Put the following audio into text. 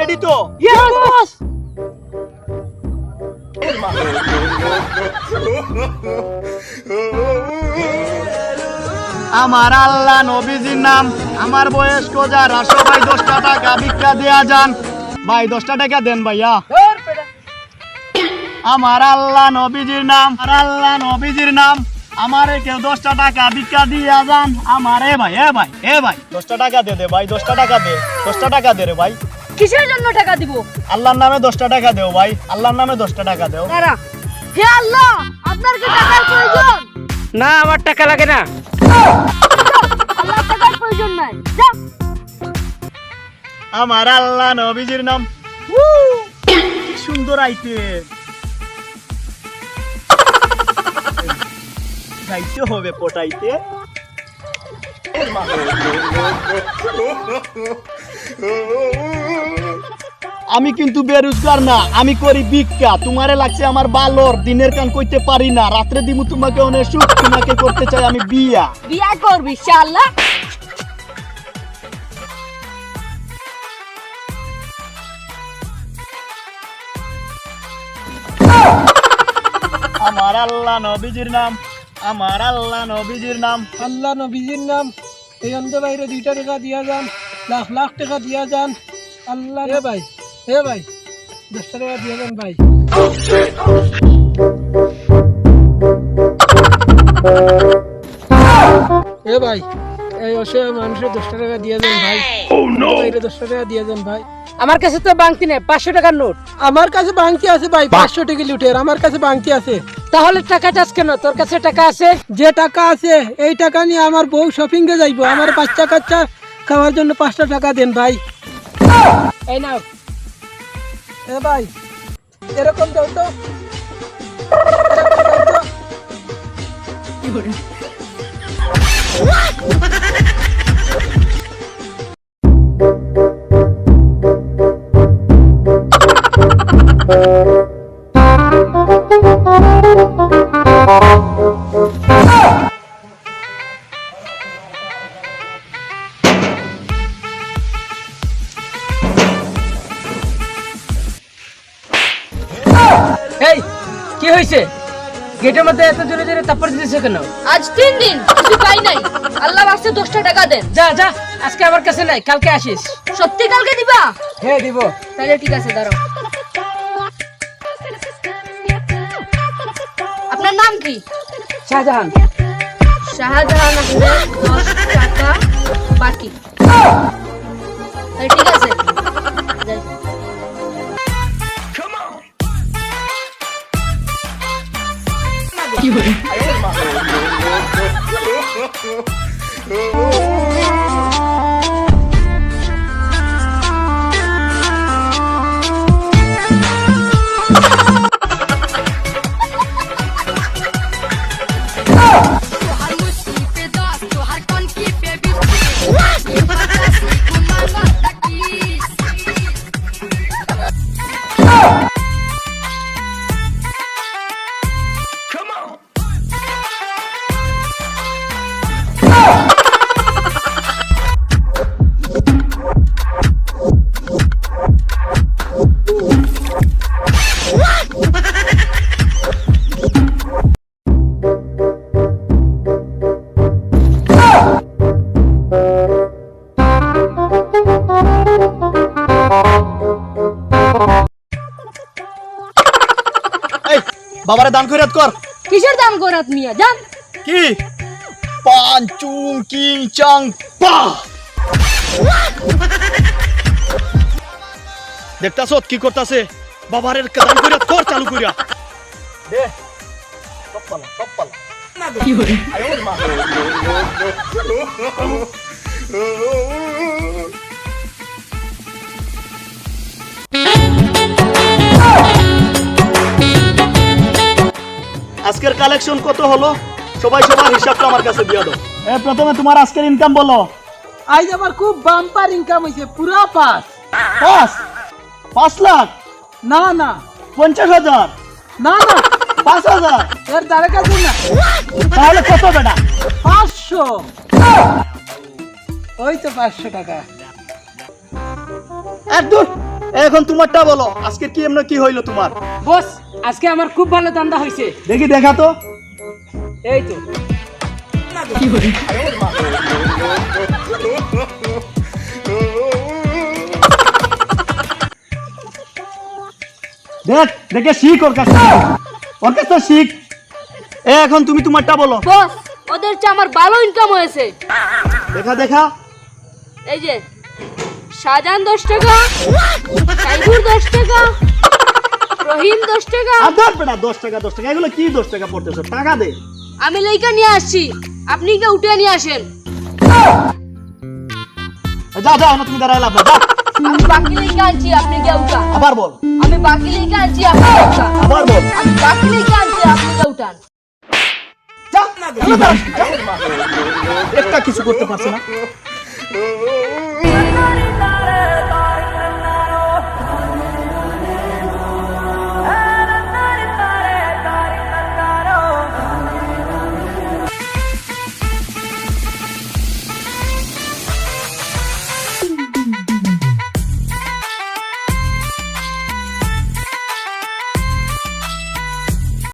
Ready তো? Yes boss আমার আল্লাহ নবীজির নাম আমার বয়স যারা সবাই দশটা টাকা ভিক্ষা দেয়া যান। ভাই দশটা টাকা দেন ভাইয়া। আমার আল্লাহ নবীজির নাম আমার আল্লাহ নবীজির নাম আমারে কেউ দশটা টাকা ভিক্ষা দিয়া যান। আমার এ ভাই এ ভাই এ ভাই। দশটা টাকা দে দে ভাই দশটা টাকা দে দশটা টাকা দে রে ভাই। কিসের জন্য টাকা দিব? আল্লাহর নামে দশটা টাকা দেও ভাই আল্লাহর নামে দশটা টাকা দেও। দাঁড়া। হে আল্লাহ আপনার কি টাকার প্রয়োজন? না আমার টাকা লাগে না। টাকার প্রয়োজন নাই। যা। আমার আল্লাহ নবীজির নাম। কি সুন্দর আইতে। যাইতে হবে পটাইতে। আমি কিন্তু বেরোজগার না আমি করি ভিক্ষা। তোমারে লাগছে আমার বালর দিনের কান কইতে পারি না রাত্রে দিমু তোমাকে অনেক সুখ তোমাকে করতে চাই আমি বিয়া। বিয়া করবি ইনশাআল্লাহ আমার আল্লাহ নবীজির নাম আমার আল্লাহ নবীজির নাম। আল্লাহ নবীজির নাম এই অন্ধ বাইরে দুইটা টাকা দিয়া যান লাখ লাখ টাকা দিয়া যান। আল্লাহ হে ভাই। হে ভাই দশটা টাকা দিয়া যান ভাই। এ ভাই এই অসহায় মানুষের দশটা টাকা দিয়ে যান ভাই। দশটা টাকা দিয়ে যান ভাই আমার কাছে তো বাংতি নেই পাঁচশো টাকার নোট। আমার কাছে বাংতি আছে ভাই পাঁচশো টাকা লুটের আমার কাছে বাংতি আছে। তাহলে টাকা চাস কেন? তোর কাছে টাকা আছে? যে টাকা আছে এই টাকা নিয়ে আমার বউ শপিং এ যাইবো। আমার বাচ্চা কাচ্চা খাওয়ার জন্য পাঁচটা টাকা দেন ভাই। এই নাও। এ ভাই এরকম দাও তো। এই হয়েছে? গেটের মধ্যে এত জোরে জোরে তাপ্পর দিতেছে কেন? আজ তিন দিন কিছু পাই নাই। আল্লাহ বাস্তে দশটা টাকা দেন। যা যা আজকে আমার কাছে নাই কালকে আসিস। সত্যি কালকে দিবা? হ্যাঁ দিব। তাহলে ঠিক আছে দাঁড়াও। আপনার নাম কি? শাহজাহান। শাহজাহান আহমেদ দশ টাকা বাকি। ঠিক আছে। 有人。বাবারে দান খৈরাত কর। কিসের দাম করাত মিয়া? জান কি? পান চুং কিং চাং পা। দেখতাছ কি করতাছে? বাবারের দান খৈরাত কর চালু কইরা। দে সব পালা সব পালা। আয় মা। আজকের কালেকশন কত হলো? সবাই সবার হিসাবটা আমার কাছে দিয়ে দাও। এ প্রথমে তোমার আজকের ইনকাম বলো। আজ আমার খুব বাম্পার ইনকাম হয়েছে পুরা পাস পাঁচ? পাঁচ লাখ? না না। পঞ্চাশ হাজার? না না। পাঁচ হাজার? এর দ্বারা কাছে না। তাহলে কত বেটা? পাঁচশো। ওই তো পাঁচশো টাকা। এক দূর এখন তোমারটা বলো আজকে কি এমন কি হইল তোমার? বস আজকে আমার খুব ভালো দান্দা হয়েছে দেখি দেখা তো। এই তো। দেখ দেখে শিখ ওর কাছে। ওর কাছে শিখ। এ এখন তুমি তোমারটা বলো। বস ওদের চেয়ে আমার ভালো ইনকাম হয়েছে। দেখা দেখা। এই যে শাহজাহান দশ টাকা সাইবুর দশ টাকা রহিম দশ টাকা। আর ধর বেটা দশ টাকা দশ টাকা। এগুলো কি দশ টাকা পড়তেছো? টাকা দে। আমি লেখা নিয়ে আসছি। আপনি কে উঠে নিয়ে আসেন। যা যা না তুমি দাঁড়ায় লাভ যা আমি বাকি লেখা আনছি আপনি কে উঠান। আবার বল। আমি বাকি লেখা আনছি আপনি কে উঠান। আবার বল। আমি বাকি লেখা আনছি আপনি কে উঠান। একটা কিছু করতে পারছে না।